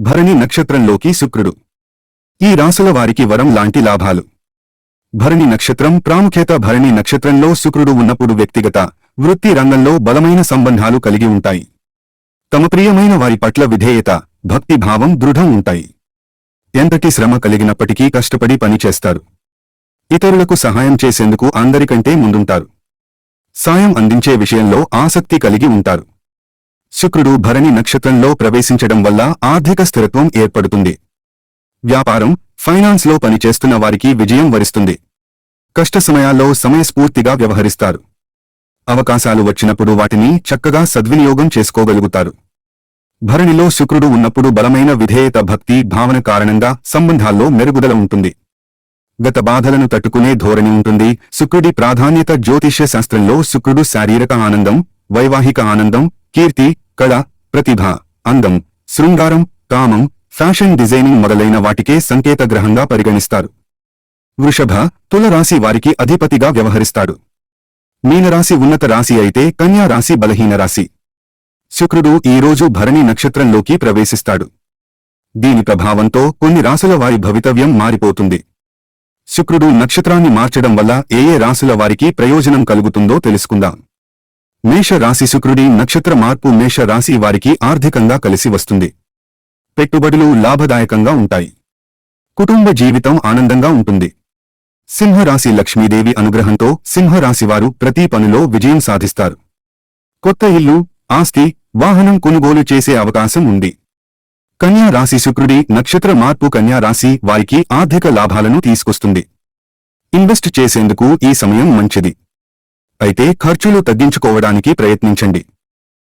భరణి నక్షత్రంలోకి శుక్రుడు. ఈ రాసుల వారికి వరం లాంటి లాభాలు. భరణి నక్షత్రం ప్రాముఖ్యత భరణి నక్షత్రంలో శుక్రుడు ఉన్నప్పుడు వ్యక్తిగత వృత్తి రంగంలో బలమైన సంబంధాలు కలిగి ఉంటాయి. తమ ప్రియమైన వారి పట్ల విధేయత భక్తిభావం దృఢం ఉంటాయి. ఎంతటి శ్రమ కలిగినప్పటికీ కష్టపడి పనిచేస్తారు ఇతరులకు సహాయం చేసేందుకు అందరికంటే ముందుంటారు. సాయం అందించే విషయంలో ఆసక్తి కలిగి ఉంటారు. శుక్రుడు భరణి నక్షత్రంలో ప్రవేశించడం వల్ల ఆర్థిక స్థిరత్వం ఏర్పడుతుంది. వ్యాపారం ఫైనాన్స్లో పనిచేస్తున్న వారికి విజయం వరిస్తుంది. కష్ట సమయాల్లో సమయస్ఫూర్తిగా వ్యవహరిస్తారు. అవకాశాలు వచ్చినప్పుడు వాటిని చక్కగా సద్వినియోగం చేసుకోగలుగుతారు. భరణిలో శుక్రుడు ఉన్నప్పుడు బలమైన విధేయత భక్తి భావన కారణంగా సంబంధాల్లో మెరుగుదల ఉంటుంది. గత బాధలను తట్టుకునే ధోరణి ఉంటుంది. శుక్రుడి ప్రాధాన్యత జ్యోతిష్య శాస్త్రంలో శుక్రుడు శారీరక ఆనందం వైవాహిక ఆనందం కీర్తి కళ ప్రతిభ అందం శృంగారం కామం ఫ్యాషన్ డిజైనింగ్ మొదలైన వాటికే సంకేత గ్రహంగా పరిగణిస్తారు. వృషభ తుల రాశి వారికి అధిపతిగా వ్యవహరిస్తాడు. మీనరాశి ఉన్నత రాశి అయితే కన్యా రాశి బలహీన రాశి. శుక్రుడు ఈరోజు భరణి నక్షత్రంలోకి ప్రవేశిస్తాడు. దీని ప్రభావంతో కొన్ని రాసుల వారి భవితవ్యం మారిపోతుంది. శుక్రుడు నక్షత్రాన్ని మార్చడం వల్ల ఏ ఏ రాసుల వారికి ప్రయోజనం కలుగుతుందో తెలుసుకుందాం. మేష రాశి శుక్రుడి నక్షత్ర మార్పు మేష రాశి వారికి ఆర్థికంగా కలిసి వస్తుంది. పెట్టుబడులు లాభదాయకంగా ఉంటాయి. కుటుంబ జీవితం ఆనందంగా ఉంటుంది. సింహరాశి లక్ష్మీదేవి అనుగ్రహంతో సింహరాశివారు ప్రతి పనిలో విజయం సాధిస్తారు. కొత్త ఇల్లు ఆస్తి వాహనం కొనుగోలు చేసే అవకాశం ఉంది. కన్యా రాశి శుక్రుడి నక్షత్ర మార్పు కన్యా రాశి వారికి ఆర్థిక లాభాలను తీసుకొస్తుంది. ఇన్వెస్ట్ చేసేందుకు ఈ సమయం మంచిది. అయితే ఖర్చులు తగ్గించుకోవడానికి ప్రయత్నించండి.